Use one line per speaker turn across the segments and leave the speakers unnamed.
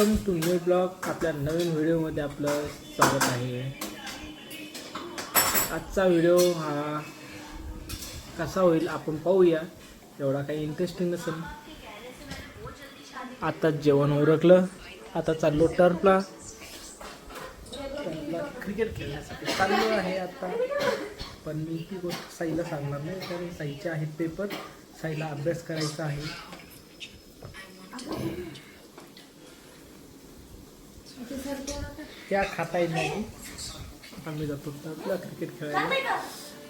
Welcome to new blog. आपल्या नवीन व्हिडिओमध्ये आपलं स्वागत आहे. आजचा व्हिडिओ हा कसा होईल आपण पाहूया. एवढा काही इंटरेस्टिंग नसेल. आता जेवण उरकलं. आता चाललो टर्फला टर्फला क्रिकेट खेळण्यासाठी चाललो आहे आता. पण मी ती गोष्ट साईला सांगणार नाही कारण साईचे आहेत पेपर साईला अभ्यास करायचा आहे. त्या खाता येत नाही आम्ही जातो. आपला क्रिकेट खेळायला.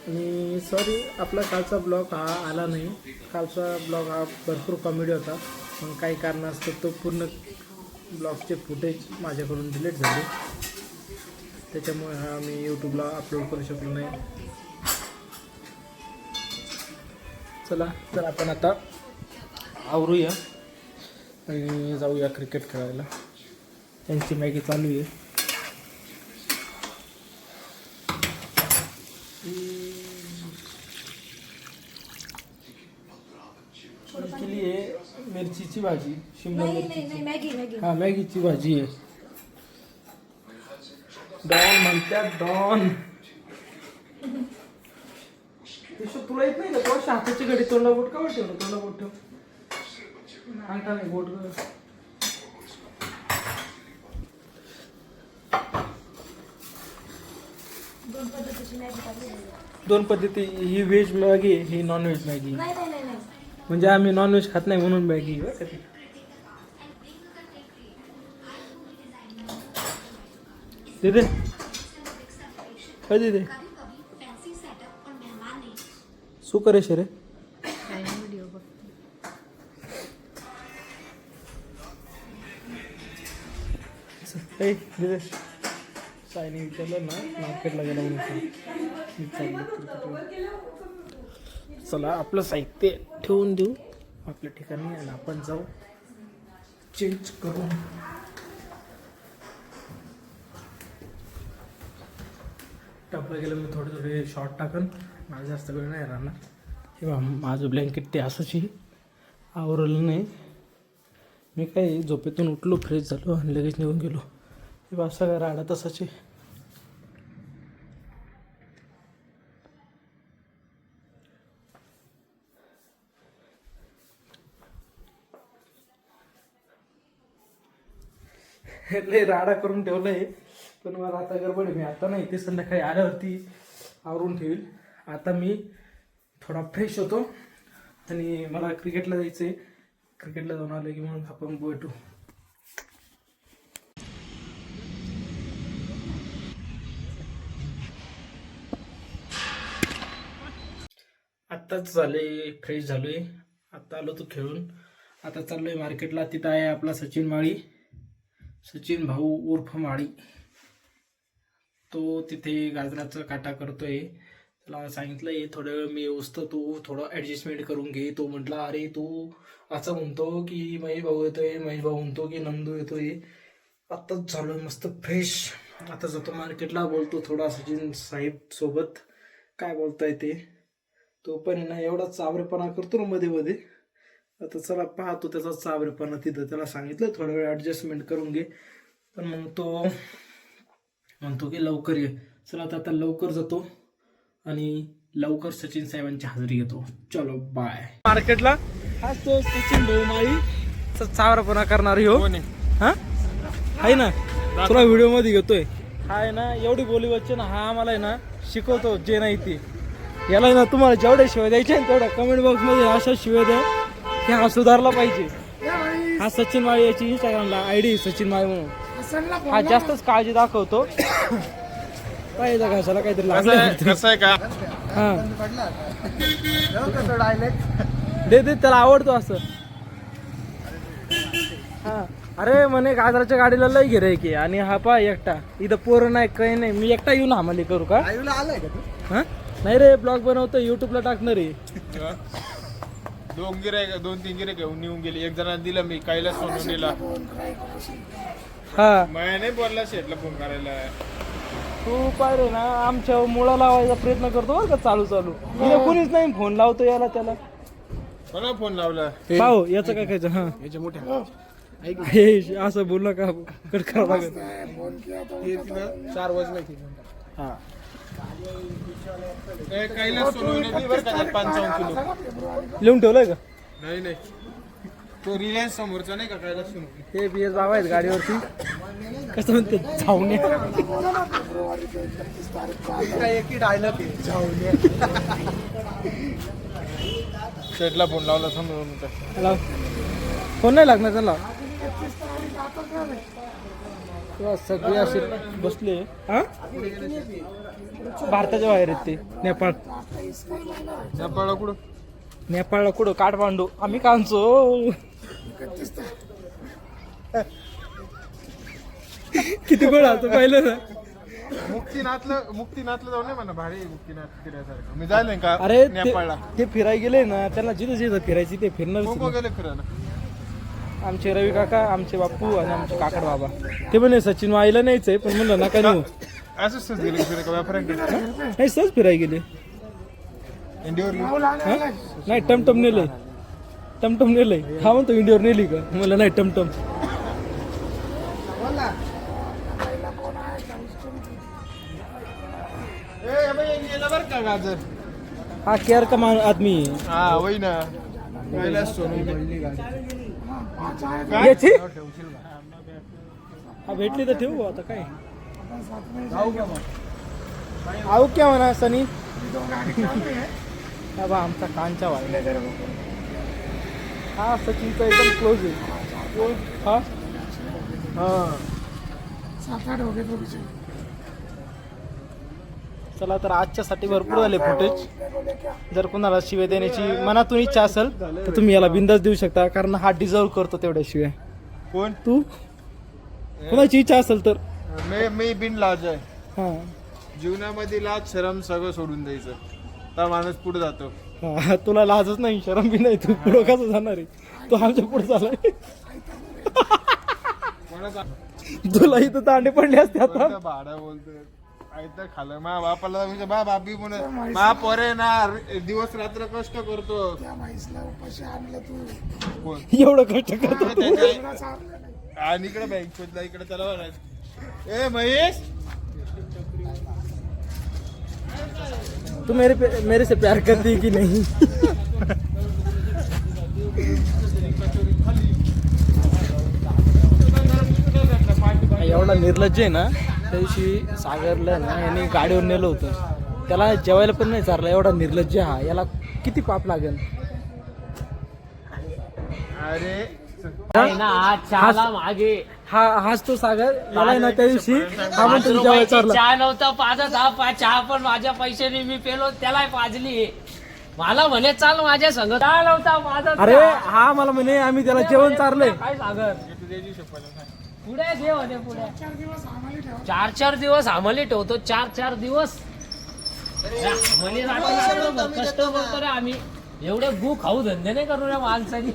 आणि सॉरी आपला कालचा ब्लॉग हा आला नाही. कालचा ब्लॉग हा भरपूर कॉमेडी होता. पण काही कारणास्तव तो पूर्ण ब्लॉगचे फुटेज माझ्याकडून डिलीट झाले. त्याच्यामुळे हा मी यूट्यूबला अपलोड करू शकलो नाही. चला तर आपण आता आवरूया. आणि जाऊया क्रिकेट खेळायला. त्यांची मॅगी चालू आहे केली आहे मिरचीची भाजी शिमला मिरची हा मॅगीची भाजी आहे. डॉन म्हणतात डॉन. तुला येत नाही का? तो हाताची घडी तोंडा बोट का ठेवलं तोंडा बोट ठेव. अंगठा नाही बोट
दोन
पद्धती ही व्हेज मॅगी ही नॉनव्हेज मॅगी. म्हणजे आम्ही नॉनव्हेज खात नाही म्हणून मॅगी दे का दे दे सुकरेश
रे Hey,
do this. सायने विचारलं ना मार्केटला गेला म्हणून. चला आपलं साहित्य ठेवून देऊ. आपल्या ठिकाणी आणि आपण जाऊ. चेंज करून. टपला गेलं मी थोडे थोडे शॉर्ट टाकन. माझं जास्त वेळ नाही राहणार. हे माझं ब्लँकेट ते असंच आहे आवरलं नाही. मी काही झोपेतून उठलो फ्रेश झालो आणि लगेच निघून गेलो. बा सगळा राडा तसाची. आहे लय राडा करून ठेवलंय पण मला आता गडबड मी आता नाही ते संध्याकाळी आल्यावरती आवरून ठेवील. आता मी थोडा फ्रेश होतो आणि मला क्रिकेटला जायचं आहे क्रिकेटला जाऊन आलं की म्हणून आपण भेटू आत्ताच झाले फ्रेश झालोय. आत्ता आलो तो खेळून. आता चाललोय मार्केटला. तिथं आहे आपला सचिन माळी. सचिन भाऊ उर्फ माळी. तो तिथे गाजराचा काटा करतोय. त्याला सांगितलं आहे थोड्या वेळ मी उचतो तू थोडं ॲडजस्टमेंट करून घे. तो म्हटला अरे तू असं म्हणतो की महेश भाऊ येतोय महेश भाऊ म्हणतो की नंदू येतोय. आत्ताच झालो मस्त फ्रेश आता जातो मार्केटला बोलतो थोडा सचिन साहेब सोबत. काय बोलताय ते? तो पण आहे ना एवढा चावरेपणा करतो ना मध्ये मध्ये. आता चला पाहतो त्याचा चावरेपणा तिथं. त्याला सांगितलं थोडा वेळ ॲडजस्टमेंट करून घे. पण मग तो म्हणतो की लवकर ये. चला आता आता लवकर जातो आणि लवकर सचिन साहेबांची हजेरी घेतो. चलो बाय मार्केटला? हा तो सचिन भाऊ चावरापणा करणार हो. हा? आहे ना? तुला व्हिडिओमध्ये घेतोय. हा आहे ना? एवढी बोली वच्चे ना हा आम्हाला आहे ना शिकवतो जे नाही ते. याला ना तुम्हाला जेवढ्या शिवाय द्यायच्या आहे तेवढ्या कमेंट बॉक्समध्ये अशा शिवाय द्या की हा सुधारला पाहिजे हा सचिन माळी याची इंस्टाग्रामला आय डी सचिन माळी म्हणून. हा जास्तच काळजी दाखवतो. पाहिजे घासाला काहीतरी लागलं.
कसं आहे का?
हा. दे दे त्याला आवडतो असं. हा. अरे म्हणे गाजराच्या गाडीला लय गिराय की. आणि हा पा एकटा. इथं पोरं नाही काही नाही. मी एकटा येऊन हमाली करू का? हा? नाही रे ब्लॉग बनवतो युट्यूबला टाकणार आहे.
दोन गिरे दोन तीन गिरे घेऊन निघून गेली. एक जणांना दिलं मी कैलास म्हणून दिला.
हा.
मला नाही बोलला शेटला फोन करायला.
तू पाहिजे ना आमच्या मुळा लावायचा प्रयत्न करतो बरं का चालू चालू. इथं कोणीच नाही फोन लावतो याला त्याला.
कोणा फोन लावला?
पाहू याचं काय खायचं? हा.
याच्या मोठ्या.
हे. असं बोल नका कट करावं लागेल.
हे चार तिथं.
हा. लिहून ठेवलंय का?
नाही नाही. तो रिलायन्स समोरचा नाही का कैलास सोनवणे?
हे बी एस बाबा आहेत गाडीवरती. कसं म्हणते? जाऊन
शेटला फोन लावला.
हॅलो. फोन नाही लागणार त्याला. सगळे असे बसले हा? भारताच्या बाहेर आहेत ते. नेपाळ.
नेपाळला कुठं?
नेपाळला कुठं? काठमांडू. आम्ही कांचो किती गोळ आलतो पाहिलं ना.
मुक्तीनाथला मुक्तीनाथला जाऊ नये म्हणा भारी आहे मुक्तीनाथ फिरायसारखं. मी जायला का
अरे
नेपाळला?
ते- ते फिराय गेले ना त्यांना जिथं जिथं फिरायची ते
कोण गेले फिरायला?
आमचे रवी काका आमचे बापू आणि आमचे काकड बाबा. ते म्हणे सचिन वाईला नाहीच आहे पण म्हणलं नका नेऊ.
असंच सहज गेले फिरायला का? व्यापाऱ्यांकडे
नाही सहज फिराय गेले.
इंडियावर
हा? नाही टमटम नेलंय. टमटम नेलंय. हा म्हणतो इंडियावर नेली का? मला नाही टमटम.
ए बाई गेला बरं का गाजर?
हा केअर का आदमी? आहे.
हा वही ना. सोनवणे
याची? हा भेटली तर ठेवू आता काय? आऊ क्या म्हणा सनी? हा बा आमचा कांचा वाय हा सचिनचा एकदम क्लोज आहे. हा हा? चला तर आजच्यासाठी भरपूर झाले फुटेज जर कोणाला शिव्या देण्याची मनातून इच्छा असेल तर तुम्ही याला बिंदास देऊ शकता कारण हा डिझर्व करतो तेवढ्या शिवाय.
कोण?
तू? कोणाची इच्छा असेल तर.
मी मी बिन लाज आहे.
हा.
जीवनामध्ये लाज शरम सगळं सोडून द्यायचं. तर माणूस पुढे जातो.
हा, तुला लाजच नाही शरम बी नाही तू पुढं कसं जाणार आहे? तू आमच्या पुढे झालाय
कोणाचा?
तुला इथं दांडे पडले असते आता.
भाडं बोलतोय? आयतं खाल्लं. मा बापाला म्हणजे मा बापी म्हणून. मा पोरे ना दिवस रात्र कष्ट करतो कोण?
एवढं कष्ट करतो तू.
त्याच्या- आणि इकडे बँक शोधला इकडे त्याला म्हणायचं ए महेश!
तू मेरे पे, मेरे से प्यार करती है कि नहीं? एवढा निर्लज्ज आहे ना? त्या दिवशी सागरला ना यांनी गाडीवर नेलं होतं. त्याला जेवायला पण नाही चारला एवढा निर्लज्ज हा. याला किती पाप लागेल?
अरे
मागे.
हा हाच तो सागर. आहे ना त्या दिवशी. हा म्हणतो मी जेवायला चारला
चहा नव्हता पाजत हा पा- चहा पण माझ्या पैशाने मी पेलो त्याला पाजली. मला म्हणे चाल माझ्या संग. चहा नव्हता माझा
अरे हा मला म्हणे आम्ही त्याला जेवण चारलंय.
काय सागर? पुढे घे म्हणे पुढे. चार चार दिवस आम्हाला ठेवतो चार चार दिवस. कष्ट करतो रे आम्ही एवढे गु खाऊ धंदे नाही करू रे माणसानी.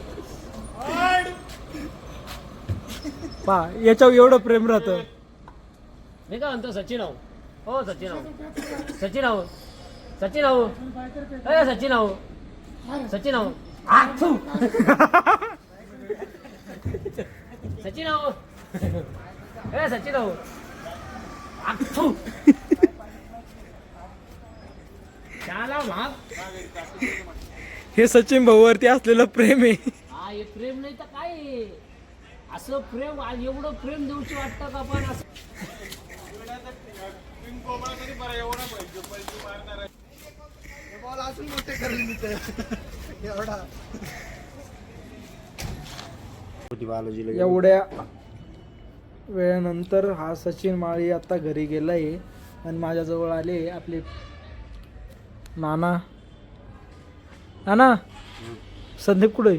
पा याच्यावर एवढं प्रेम राहतं.
मी काय म्हणतो सचिन आहो हो सचिन आहो सचिन आहो सचिन आहो ए सचिन आहो सचिन आहो आ, थू. सचिन आहो ए सचिन आहो आ, थू. त्याला भाग
हे सचिन भाऊवरती असलेलं प्रेम आहे.
हा हे प्रेम नाही तर काय आहे? असं प्रेम आ, एवढं प्रेम देऊची वाटतं का पण असं?
एवढ्या वेळानंतर हा सचिन माळी आता घरी गेलाय आणि माझ्याजवळ आले आपले नाना. नाना संदीप कुठे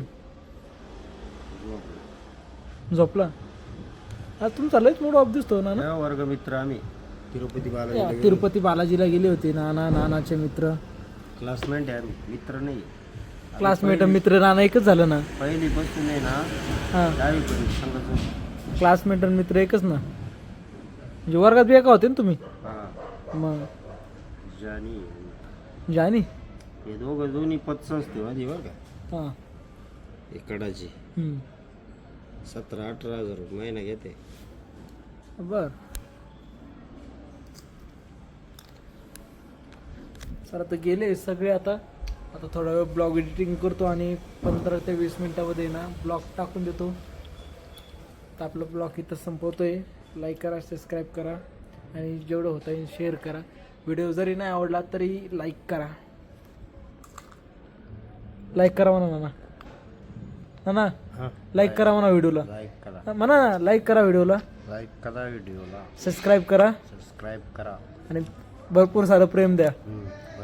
झोपला? आज तुमचा लयच मूड ऑफ दिसतो नाना.
या वर्गमित्र आम्ही. तिरुपती
या,
बालाजी
तिरुपती बालाजीला गेले होते नाना नानाचे मित्र.
क्लासमेट आहे आम्ही. मित्र नाही.
क्लासमेट मित्र नाना एकच झालं ना.
पहिलीपासून आहे ना
हा.
सांगत
क्लासमेट आणि मित्र एकच ना? म्हणजे वर्गात बी एका होते ना तुम्ही?
हा.
मग?
जानी
जानी
हे दोघं दोन्ही पतसंस्थे मध्ये बरं का?
हां.
कडाची.
हम्म.
सतरा अठरा हजार रुपये महिना घेते.
बर. सर आता गेले सगळे आता. आता थोडा वेळ ब्लॉग एडिटिंग करतो आणि पंधरा ते वीस मिनिटामध्ये ना ब्लॉग टाकून देतो. तर आपला ब्लॉग इथं संपवतोय. लाईक करा सबस्क्राईब करा आणि जेवढं होतं आहे शेअर करा. व्हिडिओ जरी नाही आवडला तरी लाईक करा. लाईक करा म्हणा ना ना
हां.
लाईक करा म्हणा व्हिडिओला
लाईक करा.
म्हणा ना लाईक करा व्हिडिओला
लाईक करा व्हिडिओला
सबस्क्राईब करा.
सबस्क्राईब करा.
आणि भरपूर सारं प्रेम द्या.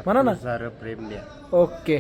म्हणा ना.
सारं प्रेम द्या.
ओके